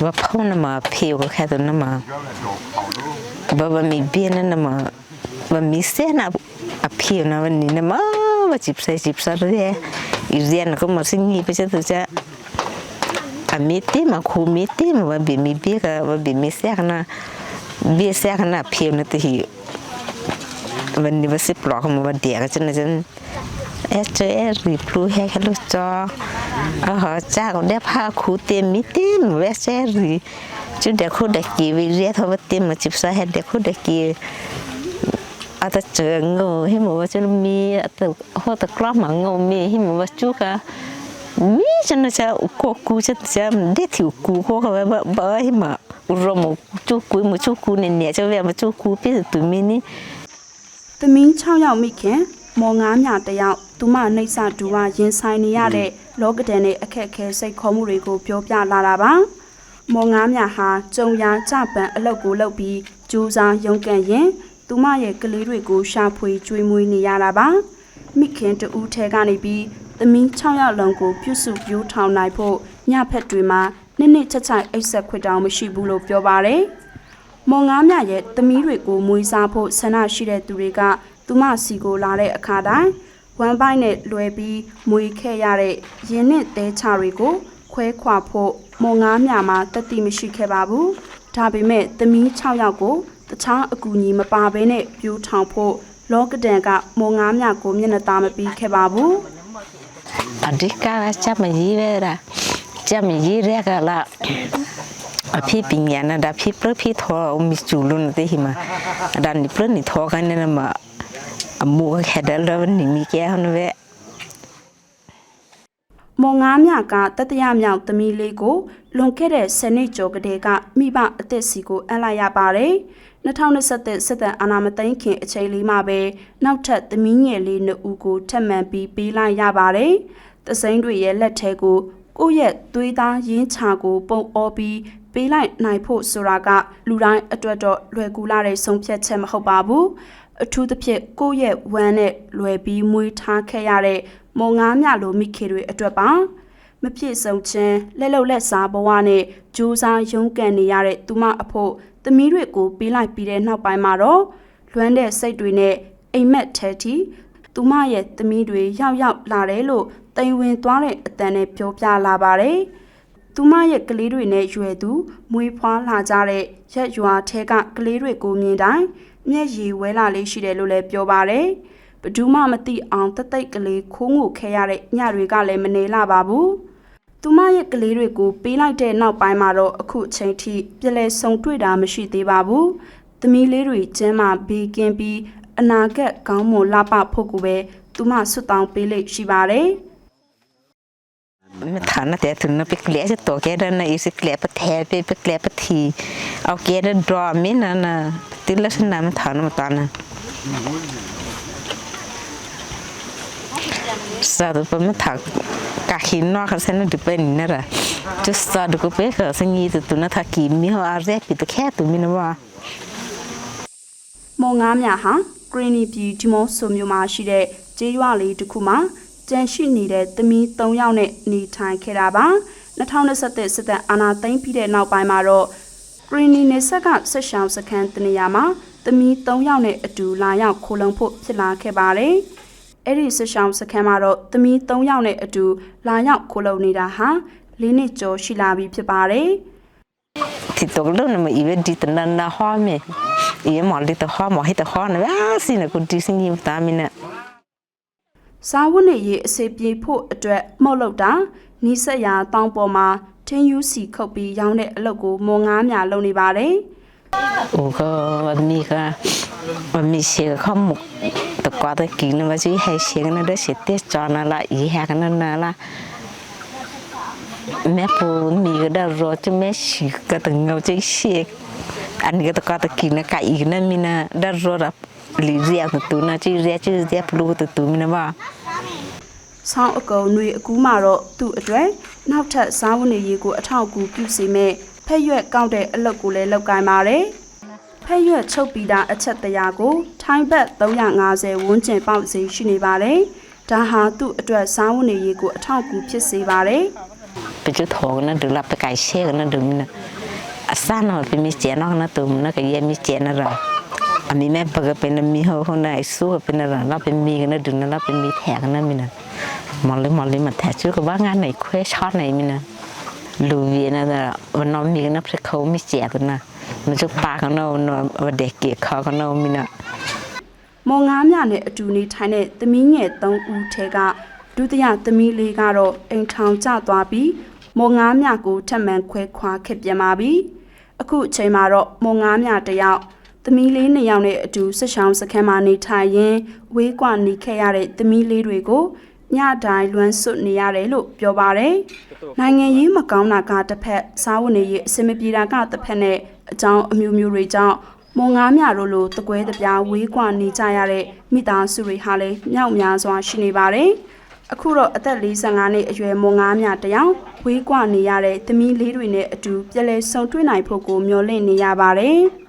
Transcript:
ba pau na ma pe ko ka na ma ba ba mi bi na na ma ba mi se na a pe na ba ni na ma ba chip sa chip sa re i ri na ko ma sin ni pe sa ta cha a mi te ma ko mi te ma ba bi mi bi ka ba bi mi se na bi se na pe na te hi ba ni ba si plo ko ma ba de ka chen na chen เอสเอรีพลูเฮคัลโลจอ Ờ, cha còn đẹp ha khu tiền mi tiền vẽ xe gì chứ đẹp khu đẹp kỳ vì rẻ thôi bất tiền mà chụp xa hết đẹp khu đẹp kỳ à ta chờ ngô hi mà chú mi ta hoa ta club mà ngô mi hi mà chú cả mi chân nó sẽ cô cú chân sẽ để thiểu cú cô cả vậy bỡ hi mà rồi mà chú cú mà chú cú nè nè cho vậy mà chú cú biết tụi mi nè tụi mi chào nhau mi kia မောင်ငါးမြတယောက်သူမနှိမ့်စတူဝရင်ဆိုင်နေရတဲ့ လောကဒန်နဲ့အခက်အခဲစိတ်ခေါ်မှုတွေကိုပြောပြလာတာပါမော်ငားမြဟာကြုံရာကြပန်အလုပ်ကိုလုပ်ပြီးကြိုးစားရုန်းကန်ရင်သူမရဲ့ကလေးတွေကိုရှာဖွေကြွေးမွေးနေရတာပါမိခင်တဦးထဲကနေပြီးသမီး6ယောက်လုံးကိုပြုစုပြိုးထောင်နိုင်ဖို့ညဖက်တွေမှာနှစ်နှစ်ချက်ချိုက်အိတ်ဆက်ခွတ်တောင်မရှိဘူးလို့ပြောပါတယ်။မော်ငားမြရဲ့သမီးတွေကိုမွေးစားဖို့ဆန္ဒရှိတဲ့သူတွေကသူမစီကိုလာတဲ့အခါတိုင်း ဝမ်ပိုက်နဲ့လွယ်ပြီးမွေခဲ့ရတဲ့ရင်းနဲ့သဲချတွေကို ခွဲခွာဖို့မော်ငားမြမှာတတိမရှိခဲ့ပါဘူး။ဒါပေမဲ့သမီး6ယောက်ကိုတခြားအကူအညီမပါဘဲနဲ့ပြိုးထောင်ဖို့လောကဒန်ကမော်ငားမြကိုမျက်နှာသားမပြီးခဲ့ပါဘူး။အဒီကလာချမကြီးပဲလားချမကြီးရကလာအဖေပညာနာဒါဖေပရဖေထောအမီချူလွန်တဲ့ဟိမဒါနိပရနိထောကနေနမ အမူခဲတယ်လဝနိမီကဲဟနဝဲမော်ငားမြကတတရမြောက်သမီးလေးကိုလွန်ခဲ့တဲ့10နှစ်ကျော်ကတည်းကမိဘအသက်စီကိုအပ်လိုက်ရပါတယ်။2021စစ်တပ်အာဏာမသိမ်းခင်အချိန်လေးမှာပဲနောက်ထပ်သမီးငယ်လေးနှစ်ဦးကိုထပ်မံပြီးပေးလိုက်ရပါတယ်။သစိမ်းတွေရဲ့လက်ထဲကိုကိုယ့်ရဲ့သွေးသားရင်းချာကိုပုံအောပြီးပေးလိုက်နိုင်ဖို့ဆိုတာကလူတိုင်းအတွက်တော့လွယ်ကူလာတဲ့ဆုံးဖြတ်ချက်မဟုတ်ပါဘူး။ အထူးသဖြင့်ကိုယ့်ရဲ့ဝမ်းနဲ့လွယ်ပြီးမွေးထားခဲ့ရတဲ့မော်ငားမြလိုမိခေတွေအတွက်ပါမဖြစ်ဆုံးခြင်းလက်လုံလက်စားဘဝနဲ့ကြိုးစားရုန်းကန်နေရတဲ့သူမအဖို့သမီးတွေကိုပေးလိုက်ပြီးတဲ့နောက်ပိုင်းမှာတော့လွမ်းတဲ့စိတ်တွေနဲ့အိမ်မက်ထဲတီသူမရဲ့သမီးတွေရောက်ရောက်လာတယ်လို့တိမ်ဝင်သွားတဲ့အတန်နဲ့ပြောပြလာပါတယ် သူမရဲ့ကလေးတွေနဲ့ရွယ်သူမွေးဖွားလာကြတဲ့ရက်ရွာထဲကကလေးတွေကိုမြင်တိုင်းမျက်ရည်ဝဲလာလေးရှိတယ်လို့လည်းပြောပါတယ်။ဘယ်သူမှမသိအောင်တသိက်ကလေးခိုးငိုခဲရတဲ့ညတွေကလည်းမနေလာပါဘူး။သူမရဲ့ကလေးတွေကိုပေးလိုက်တဲ့နောက်ပိုင်းမှာတော့အခုအချိန်ထိပြည့်လဲဆုံတွေ့တာမရှိသေးပါဘူး။သမီးလေးတွေကျမ်းမာဘေးကင်းပြီးအနာဂတ်ကောင်းမွန်လာပဖို့ကိုပဲသူမဆွတောင်းပေးလိမ့်ရှိပါတယ်။ မထာနတဲ့သူနပကလေစတော့ကဲဒနာဣစကလေပတဲ့ pe pe kle pa thi au ke da draw mi na na tilla sa nam thana ma tana sa do pa ma tha ka hin no ka sa na de pe ni na ra just sa do ko pe ka sa ni tu na tha ki mi ho ar re pi to khe tu mi na wa မော်ငားမြဟာဂရင်းနီပြည်ဒီမော့ဆိုမျိုးမှာရှိတဲ့ကျေးရွာလေးတစ်ခုမှာ ကျန်ရှိနေတဲ့သမီး၃ယောက်နဲ့နေထိုင်ခဲ့တာပါ2021စစ်တပ်အာဏာသိမ်းပြီးတဲ့နောက်ပိုင်းမှာတော့ဂရင်းနီနယ်ဆက်ကဆက်ရှောင်းစခန်းတနေရာမှာသမီး၃ယောက်နဲ့အတူလာရောက်ခိုလုံဖို့ဖြစ်လာခဲ့ပါတယ်အဲ့ဒီဆက်ရှောင်းစခန်းမှာတော့သမီး၃ယောက်နဲ့အတူလာရောက်ခိုလုံနေတာဟာ၄နှစ်ကျော်ရှိလာပြီဖြစ်ပါတယ် thì tôi lúc nào mà ý đi tận nan na hoa mẹ ý mà đi tận hoa mà hết tận hoa này à xin là cũng đi xin nhiều ta mình nè စားဝတ်နေရေးအစီပြေဖို့အတွက်မှုတ်လောက်တာနီးစက်ရာတောင်းပေါ်မှာထင်းယူစီခုတ်ပြီးရောင်းတဲ့အလုပ်ကိုမော်ငားများလုပ်နေပါတယ် ủa có mi cái mà mi xe không một tập qua tới kỹ nó mà chỉ hay xe nó đó sẽ test cho nó là ý hàng nó là mẹ phụ mi cái đó rồi chứ mẹ xì cái từng ngầu chứ xe anh cái tập qua tới kỹ nó cái ý nó mi nè đó rồi là lì rẻ từ từ nó chứ rẻ chứ rẻ phụ từ từ mi nó vào ဆောင်းအကုံຫນွေအကူးမှာတော့သူ့အတွက်နောက်ထပ်စားဝတ်နေရေးကိုအထောက်အကူပြုစေမဲ့ဖက်ရွက်ကောက်တဲ့အလုပ်ကိုလည်းလုပ်ကိုင်ပါတယ်ဖက်ရွက်ချုပ်ပြီးသားအချက်တရာကိုထိုင်းဘတ်350ဝန်းကျင်ပေါက်စီရှိနေပါတယ်ဒါဟာသူ့အတွက်စားဝတ်နေရေးကိုအထောက်အကူဖြစ်စေပါတယ် ไป pe chu tho na du la pe kai she na du mi na asa no pe mi che no na tu na ka ye mi che na ra a mi me pa pe na mi ho ho na su pe na ra la pe mi na du na la pe mi the na mi na mo le mo le ma the chu ka ba nga nei kwe shot nei mi na lu vi na da no mi na pre ko mi che tu na မကျပါကနောနောဝဒေကေခါကနောမီနာမော်ငါးမြနဲ့အတူနေထိုင်တဲ့သမီးငယ်၃ဦးထဲကဒုတိယသမီးလေးကတော့အိမ်ထောင်ကျသွားပြီးမော်ငါးမြကိုထပ်မံခွဲခွာခဲ့ပြန်ပါပြီအခုအချိန်မှာတော့မော်ငါးမြတစ်ယောက် သမီးလေးနှစ်ယောက်နဲ့အတူဆက်ရှောင်းစခန်းမှာနေထိုင်ရင်းဝေးကွာနေခဲ့ရတဲ့သမီးလေးတွေကိုညတိုင်းလွမ်းဆွတ်နေရတယ်လို့ပြောပါတယ်နိုင်ငံရေးမကောင်းတာကတစ်ဖက်စားဝတ်နေရေးအဆင်မပြေတာကတစ်ဖက်နဲ့အကြောင်းအမျိုးမျိုးတွေကြောင့်မုံငါးမြတို့လိုတကွဲတပြားဝေးကွာနေကြရတဲ့မိသားစုတွေဟာလည်းမြောက်များစွာရှိနေပါတယ်။အခုတော့အသက်45နှစ်အရွယ်မုံငါးမြတယောက်ဝေးကွာနေရတဲ့သမီးလေးတွေနဲ့အတူပြည်လဲဆုံတွေ့နိုင်ဖို့ကိုမျှော်လင့်နေရပါတယ်။